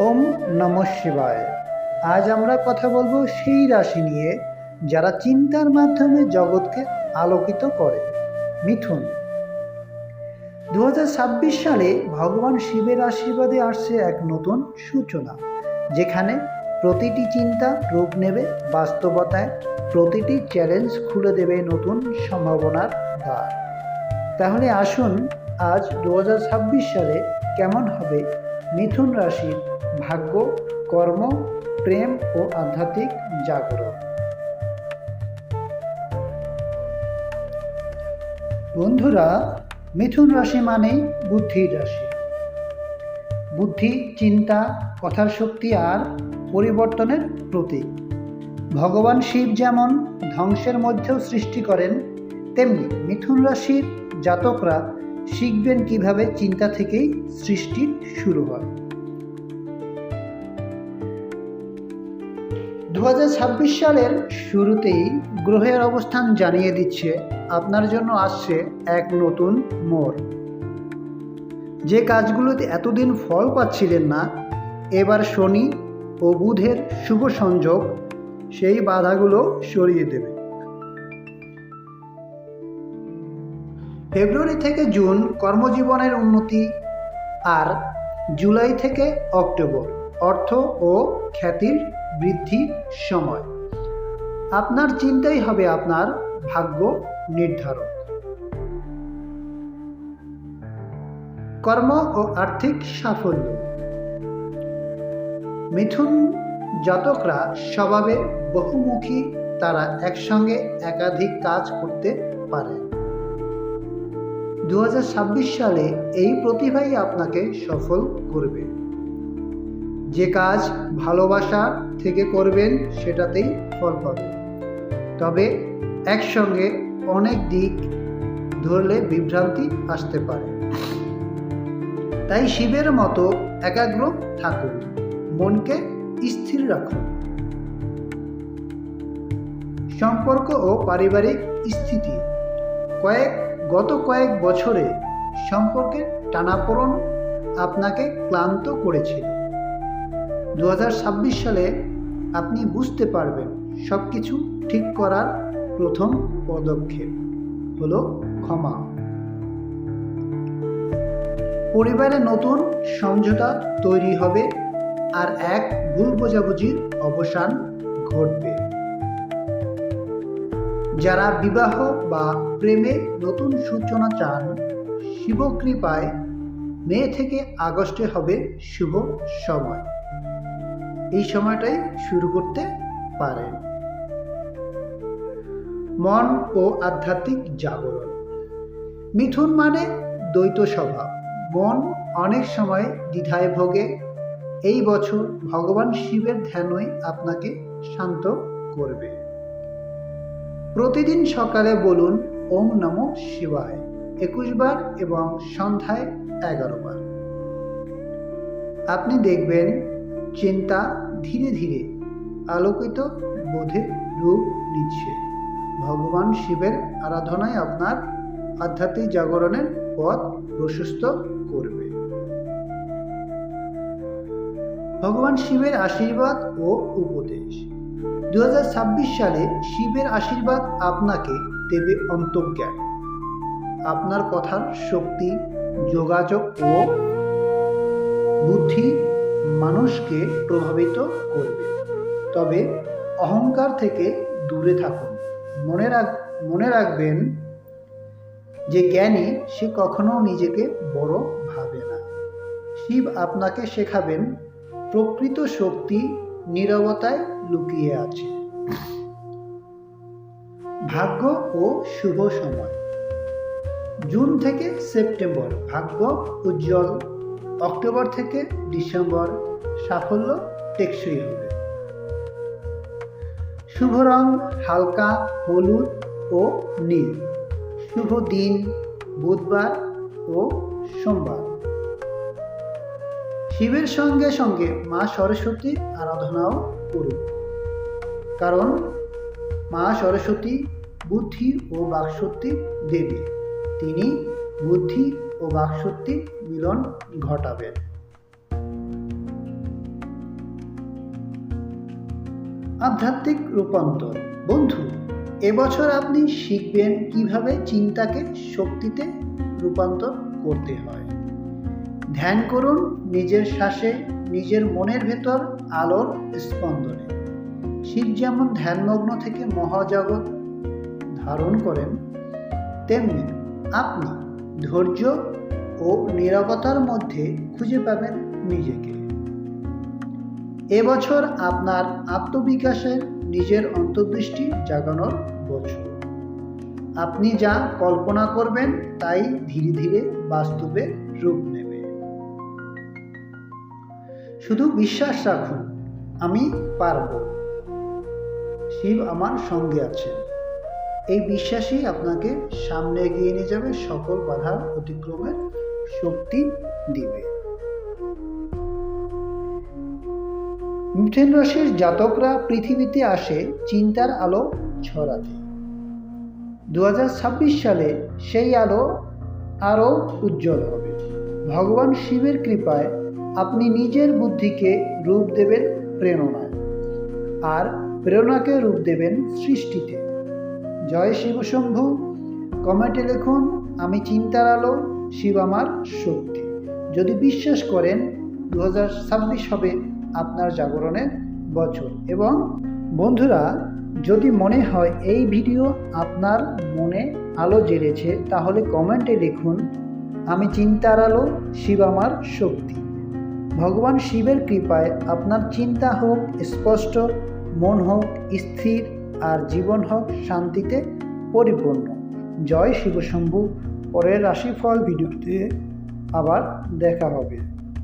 ওম নম শিবায়। আজ আমরা কথা বলব সেই রাশি নিয়ে, যারা চিন্তার মাধ্যমে জগৎকে আলোকিত করে। মিথুন। দু হাজার ছাব্বিশ সালে ভগবান শিবের আশীর্বাদে আসছে এক নতুন সূচনা, যেখানে প্রতিটি চিন্তা রূপ নেবে, বাস্তবতায় প্রতিটি চ্যালেঞ্জ খুলে দেবে নতুন সম্ভাবনার দ্বার। তাহলে আসুন, আজ দু হাজার ছাব্বিশ সালে কেমন হবে মিথুন রাশির ভাগ্য, কর্ম, প্রেম ও আধ্যাত্মিক জাগরণ। বন্ধুরা, মিথুন রাশি মানেই বুদ্ধির রাশি। বুদ্ধি, চিন্তা, কথার শক্তি আর পরিবর্তনের প্রতীক। ভগবান শিব যেমন ধ্বংসের মধ্যেও সৃষ্টি করেন, তেমনি মিথুন রাশির জাতকরা শিখবেন কীভাবে চিন্তা থেকেই সৃষ্টি শুরু হয়। দু হাজার ছাব্বিশ সালের শুরুতেই গ্রহের অবস্থান জানিয়ে দিচ্ছে, আপনার জন্য আসছে এক নতুন মোড়। যে কাজগুলোতে এতদিন ফল পাচ্ছিলেন না, এবার শনি ও বুধের শুভ সংযোগ, সেই বাধাগুলো সরিয়ে দেবে। ফেব্রুয়ারি থেকে জুন কর্মজীবনের উন্নতি আর জুলাই থেকে অক্টোবর, অর্থ ও খ্যাতির বৃদ্ধির সময়। আপনার চিন্তাই হবে আপনার ভাগ্য নির্ধারক। কর্ম ও আর্থিক সাফল্য। মিথুন জাতকরা স্বভাবে বহুমুখী, তারা একসঙ্গে একাধিক কাজ করতে পারে। দু হাজার ছাব্বিশ সালে এই প্রতিভাই আপনাকে সফল করবে। যে কাজ ভালোবাসা থেকে করবেন সেটাতেই ফল পাবে তবে একসঙ্গে অনেক দিক ধরলে বিভ্রান্তি আসতে পারে। তাই শিবের মতো একাগ্র থাকুন, মনকে স্থির রাখুন। সম্পর্ক ও পারিবারিক স্থিতি। কয়েক, গত কয়েক বছরে সম্পর্কের টানাপোড়ন আপনাকে ক্লান্ত করেছিল দু হাজার ছাব্বিশ সালে আপনি বুঝতে পারবেন সব কিছু ঠিক করার প্রথম পদক্ষেপ হলো ক্ষমা। পরিবারে নতুন সমঝোতা তৈরি হবে আর এক ভুল বোঝাবুঝির অবসান ঘটবে। যারা বিবাহ বা প্রেমে নতুন সূচনা চান, শিবকৃপায় মে থেকে আগস্টে হবে শুভ সময়। এই সময়টাই শুরু করতে পারেন। মন ও আধ্যাত্মিক জাগরণ। মিথুন মানে দ্বৈত স্বভাব। মন অনেক সময় দ্বিধায় ভোগে। এই বছর ভগবান শিবের ধ্যানই আপনাকে শান্ত করবে। প্রতিদিন সকালে বলুন, ওম নম শিবায়। একুশ বার এবং সন্ধ্যায় এগারো বার। আপনি দেখবেন চিন্তা ধীরে ধীরে আলোকিত বোধের রূপ নিচ্ছে। ভগবান শিবের আরাধনায় আপনার আধ্যাত্মিক জাগরণের পথ প্রশস্ত করবে। ভগবান শিবের আশীর্বাদ ও উপদেশ। দু হাজার ছাব্বিশ সালে শিবের আশীর্বাদ আপনাকে দেবে অন্তর্জ্ঞান। আপনার কথার শক্তি, যোগাযোগ ও বুদ্ধি মানুষকে প্রভাবিত করবে। তবে অহংকার থেকে দূরে থাকুন। মনে রাখ, মনে রাখবেন যে জ্ঞানী সে কখনো নিজেকে বড় ভাবে না। শিব আপনাকে শেখাবেন, প্রকৃত শক্তি নীরবতায় লুকিয়ে আছে। ভাগ্য ও শুভ সময়। জুন থেকে সেপ্টেম্বর ভাগ্য উজ্জ্বল অক্টোবর থেকে ডিসেম্বর সাফল্য টেকসই হবে। শুভ রং হালকা, হলুদ ও নীল। শুভ দিন, বুধবার ও সোমবার। শিবের সঙ্গে সঙ্গে মা সরস্বতী আরাধনাও করুন। কারণ মা সরস্বতী বুদ্ধি ও বাকশক্তির দেবী। তিনি বুদ্ধি ও বাকশক্তি মিলন ঘটাবে। আধ্যাত্মিক রূপান্তর। বন্ধু, এবছর আপনি শিখবেন কীভাবে চিন্তাকে শক্তিতে রূপান্তর করতে হয়। ধ্যান করুন নিজের শ্বাসে, নিজের মনের ভেতর আলোর স্পন্দনে। শিব যেমন ধ্যানমগ্ন থেকে মহাজগৎ ধারণ করেন, তেমনি আপনি ধৈর্য ও নিরবতার মধ্যে খুঁজে পাবেন নিজেকে। এবছর আপনার আত্মবিকাশের নিজের অন্তর্দৃষ্টি জাগানোর বছর। আপনি যা কল্পনা করবেন তাই ধীরে ধীরে বাস্তবে রূপ নেবে। শুধু বিশ্বাস রাখুন, আমি পারব। শিব আমার সঙ্গে আছেন। এই বিশ্বাসই আপনাকে সামনে এগিয়ে নিয়ে যাবে সকল বাধা অতিক্রমের শক্তি দিবে। মিথুন রাশির জাতকরা পৃথিবীতে আসে চিন্তার আলো ছড়াতে। দু হাজার ছাব্বিশ সালে সেই আলো আরও উজ্জ্বল হবে। ভগবান শিবের কৃপায় আপনি নিজের বুদ্ধিকে রূপ দেবেন প্রেরণায়। আর প্রেরণাকে রূপ দেবেন সৃষ্টিতে। জয় শিবশম্ভু কমেন্টে লিখুন, আমি চিন্তার আলো, শিব আমার শক্তি। যদি বিশ্বাস করেন দু হাজার ছাব্বিশ হবে আপনার জাগরণের বছর। এবং বন্ধুরা, যদি মনে হয় এই ভিডিও আপনার মনে আলো জ্বেলেছে তাহলে কমেন্টে লিখুন, আমি চিন্তার আলো, শিব আমার শক্তি। ভগবান শিবের কৃপায় আপনার চিন্তা হোক, স্পষ্ট, মন হোক, স্থির আর জীবন হোক শান্তিতে পরিপূর্ণ। জয় শিবশম্ভু। পরের রাশিফল ভিডিওতে আবার দেখা হবে।